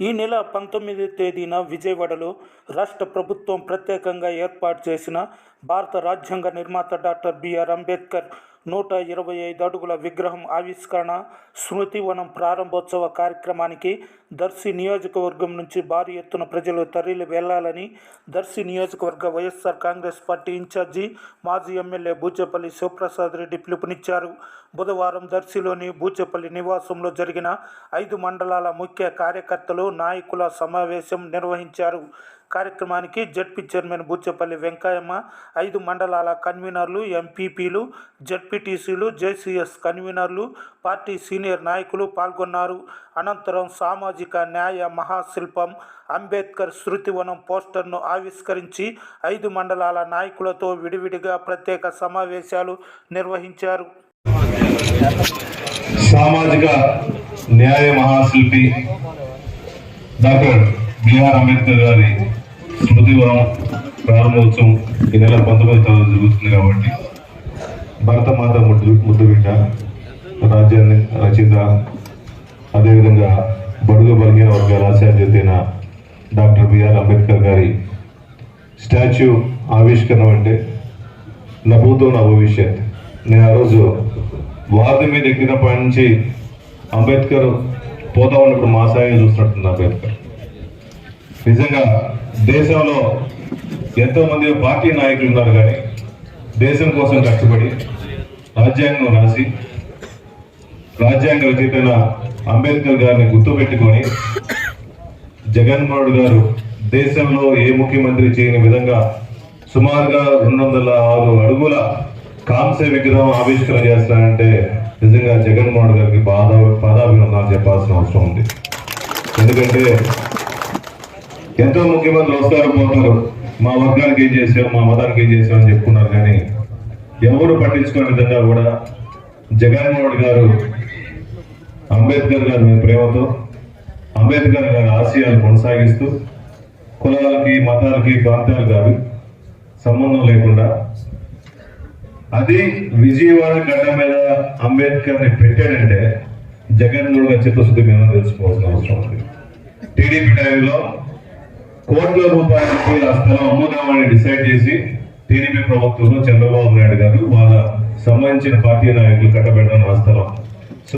ఈ నెల పంతొమ్మిది తేదీన విజయవాడలో రాష్ట్ర ప్రభుత్వం ప్రత్యేకంగా ఏర్పాటు చేసిన భారత రాజ్యాంగ నిర్మాత డాక్టర్ బిఆర్ అంబేద్కర్ నూట ఇరవై ఐదు అడుగుల విగ్రహం ఆవిష్కరణ స్మృతివనం ప్రారంభోత్సవ కార్యక్రమానికి దర్శి నియోజకవర్గం నుంచి భారీ ఎత్తున ప్రజలు తరలి వెళ్ళాలని దర్శి నియోజకవర్గ వైఎస్ఆర్ కాంగ్రెస్ పార్టీ ఇన్ఛార్జి మాజీ ఎమ్మెల్యే బూచేపల్లి శివప్రసాద్ రెడ్డి పిలుపునిచ్చారు. బుధవారం దర్శిలోని బూచేపల్లి నివాసంలో జరిగిన ఐదు మండలాల ముఖ్య కార్యకర్తలు నాయకుల సమావేశం నిర్వహించారు. కార్యక్రమానికి జడ్పీ చైర్మన్ బూచేపల్లి వెంకయ్యమ్మ ఐదు మండలాల కన్వీనర్లు ఎంపీపీలు జడ్పీటీసీలు జేసీఎస్ కన్వీనర్లు పార్టీ సీనియర్ నాయకులు పాల్గొన్నారు. అనంతరం సామాజిక న్యాయ మహాశిల్పం అంబేద్కర్ శృతివనం పోస్టర్ను ఆవిష్కరించి ఐదు మండలాల నాయకులతో విడివిడిగా ప్రత్యేక సమావేశాలు నిర్వహించారు. సామాజిక న్యాయ మహాశిల్పి డాక్టర్ బిఆర్ అంబేద్కర్ గారి స్మృతివనం ప్రారంభోత్సవం ఈ నెల పంతొమ్మిది తారీఖు జరుగుతుంది కాబట్టి భరతమాత ముద్దు ముద్దు బిడ్డ రాజ్యాన్ని రచయిత అదేవిధంగా బడుగు బలహీన వర్గాల ఆశాధ్యతైన డాక్టర్ బిఆర్ అంబేద్కర్ గారి స్టాచ్యూ ఆవిష్కరణ అంటే నా భూతో నా భవిష్యత్ నేను ఆ రోజు వారి మీద ఎక్కినప్పటి నుంచి అంబేద్కర్ పోతా ఉన్నప్పుడు మా సాయం చూస్తున్నట్టుంది అంబేద్కర్. నిజంగా దేశంలో ఎంతోమంది పార్టీ నాయకులు ఉన్నారు కానీ దేశం కోసం కష్టపడి రాజ్యాంగం రాసి రాజ్యాంగ రచయితైన అంబేద్కర్ గారిని గుర్తుపెట్టుకొని జగన్మోహన్ గారు దేశంలో ఏ ముఖ్యమంత్రి చేయని విధంగా సుమారుగా రెండు వందల ఆరు అడుగుల కాంస్య విగ్రహం ఆవిష్కరణ చేస్తానంటే నిజంగా జగన్మోహన్ గారికి బాధ పాదాభినందనాలు చెప్పాల్సిన అవసరం ఉంది. ఎందుకంటే ఎంతో ముఖ్యమంత్రులు వస్తారు పోతారు. మా వర్గానికి ఏం చేసాం మా మతానికి ఏం చేసాం అని చెప్పుకున్నారు కానీ ఎవరు పట్టించుకునే విధంగా కూడా జగన్మోహన్ గారు అంబేద్కర్ గారి మీద ప్రేమతో అంబేద్కర్ గారి ఆశయాలు కొనసాగిస్తూ కులాలకి మతాలకి ప్రాంతాలు కాదు సంబంధం లేకుండా అది విజయవాడ గడ్డ మీద అంబేద్కర్ని పెట్టాడంటే జగన్మోహన్ గారి చిత్తశుద్ధి మీద తెలుసుకోవాల్సిన అవసరం ఉంది. టీడీపీ టైంలో కోట్ల రూపాయలకి ఆ స్థలం అమ్ముదామని డిసైడ్ చేసి టీడీపీ ప్రభుత్వంలో చంద్రబాబు నాయుడు గారు వాళ్ళ సంబంధించిన పార్టీ నాయకులు కట్టబెట్టడం ఆ స్థలం.